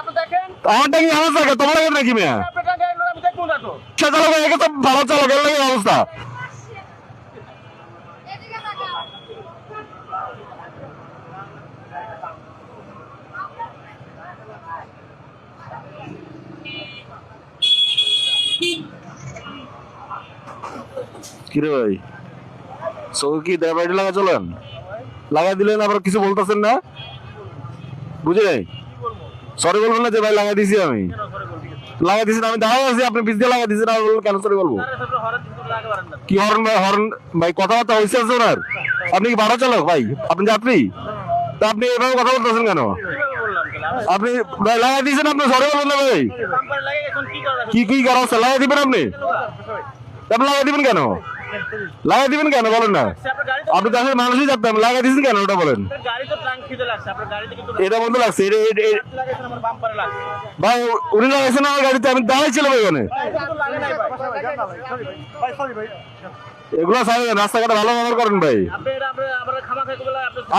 আপনি দেখেন? আমার টাঙ্কি আমার জায়গা তোমার লাগে নাকি মেয়া? তো সে চালক একে তো। ভালো চালক এর লাগে অবস্থা। কিরে ভাই? চোখে কি দেবাইটি লাগা চলেন? লাগাই দিলেন আবার কিছু বলতেছেন না? বুঝে নাই? সরি বলবেন না যে ভাই লাগাই দিছি আমি। লাগাই দিছি আমি দাঁড়াই আছি, আপনি পিছ দিয়ে লাগাই দিছি না বলবেন কেন সরি বলব? কি হর্ন ভাই হর্ন, ভাই, কথাবার্তা হয়েছে আছে ওনার আপনি কি ভাড়া চালক ভাই? আপনি যাত্রী? তা আপনি এভাবে কথা বলতেছেন কেন? আপনি ভাই লাগাই দিয়েছেন আপনি সরি বলবেন না ভাই। কি কি করা হচ্ছে? লাগাই দিবেন আপনি? আপনি লাগাই দিবেন কেন? লাগাই দিবেন কেন? বলেন না। আপনি দেশের মানুষই জানতেন লাগাই দিয়েছেন কেন? ওটা বলেন। এটা বন্ধ লাগছে ভাই উনি লাগাইছেন আমার গাড়িতে আমি দাঁড়াই ছিল ভাই ওখানে কিন্তু লাগে নাই ভাই। এগুলো সাইড রাস্তাঘাটে ভালো ব্যবহার করেন ভাই। আপনি এটা আপনি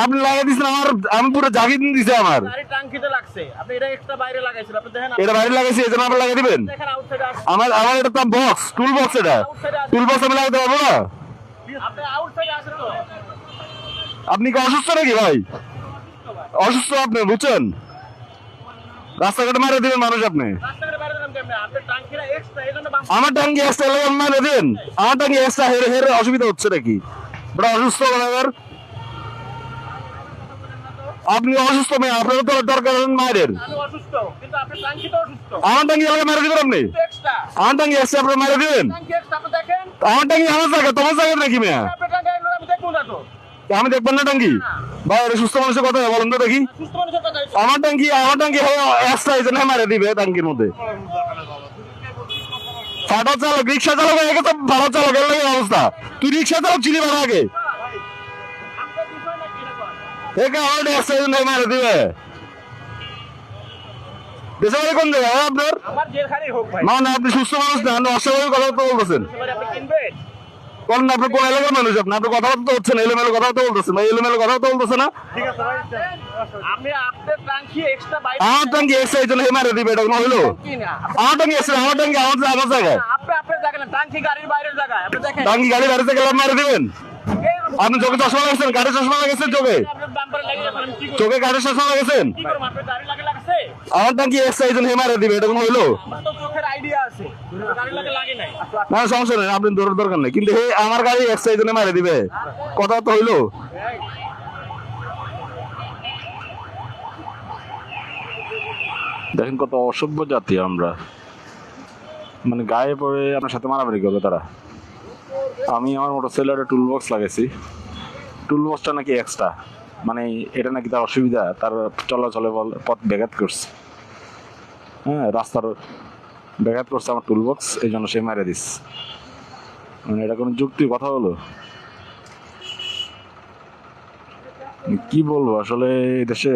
আমার লাগাই আমি পুরো জাগি দিছে আমার। গাড়ি ট্রাঙ্ক খিদে লাগছে। আপনি এটা বাইরে লাগাইছেন আপনি এটা লাগাইছি এই জন্য আপনি লাগিয়ে দিবেন। আমার আমার এটা তো বক্স টুল বক্স এটা। টুল বক্স আমি লাগাতে পারব না? আপনি আউটসাইডে আছেন তো। আপনি কি অসুস্থ নাকি ভাই? অসুস্থ আপনি, বুঝছেন? রাস্তাঘাটে মারে দিবেন মানুষ আপনি। আমার টাঙ্গি এক্সট্রা লাগে মারে দিন। আমার টাঙ্গি এক্সট্রা হেরে হেরে অসুবিধা হচ্ছে নাকি? বড় অসুস্থ বলাবার আপনি অসুস্থ মেয়ে আপনার তো দরকার মায়ের। আমার টাঙ্গি এলাকা মেরে দিবেন আপনি? আমার টাঙ্গি এক্সট্রা আপনি মেরে দিবেন? আমার টাঙ্গি আমার জায়গা, তোমার জায়গা নাকি মেয়া? আপনার আমি দেখবেন না টাঙ্গি। ভাই এটা সুস্থ মানুষের কথা বলেন তো দেখি। কথা আমার টাঙ্কি আমার টাঙ্কি এক্সট্রা এই জন্য মারে দিবে টাঙ্কির মধ্যে। ফাটা চালক রিক্সা চালক একে তো ভালো চালক এর লাগে অবস্থা। তুই রিক্সা চালক চিনি ভাড়া আগে। একে আমার এই জন্য মারে দিবে। দেশে বাড়ি কোন জায়গায় হ্যাঁ, আপনার না না আপনি সুস্থ মানুষ না আপনি অস্বাভাবিক কথাবার্তা বলতেছেন। এবারে আপনি না আপনি কোন এলাকার মানুষ আপনি আপনি কথাবার্তা হচ্ছেন এলোমেলো কথাবার্তা বলতেছেন ভাই এলোমেলো কথাবার্তা বলতেছে না। আমি আপনার ট্রাঙ্কি এক্সট্রা বাইরে আমার টাঙ্কি এক্সট্রা এই জন্য মারে দিবে এটা কোনো হইল? আমার টাঙ্কি এক্সট্রা আমার টাঙ্কি আমার আমার জায়গায়। জায়গা গাড়ির বাইরের জায়গায় টাঙ্কি গাড়ি বাড়িতে গেলে মারে দিবেন? আপনি চোখে চশমা লাগাইছেন গাড়ি চশমা লাগাইছেন চোখে? চোখে গাড়ি চশমা লাগাইছেন কি করব? আপনার গাড়ি লাগে লাগছে? আমার টাঙ্কি এক্সট্রা এই জন্য মারে দিবে এটা কোনো হইল? চোখের আইডিয়া আছে। না, সমস্যা নেই, আপনি দরকার নেই। কিন্তু আমার গাড়ি এই মারে দিবে। কথা তো হইল। দেখেন কত অসভ্য জাতি আমরা। মানে গায়ে পড়ে আপনার সাথে মারামারি করবে তারা। আমি আমার মোটর সাইকেলের টুল বক্স লাগাইছি। টুল বক্সটা নাকি এক্সট্রা মানে এটা নাকি তার অসুবিধা, তার চলাচলে পথ ব্যাঘাত করছে। হ্যাঁ রাস্তার ব্যাঘাত করছে আমার টুল বক্স এই জন্য সে মেরে দিস। মানে এটা কোনো যুক্তি, কথা হলো? কি বলব, আসলে দেশে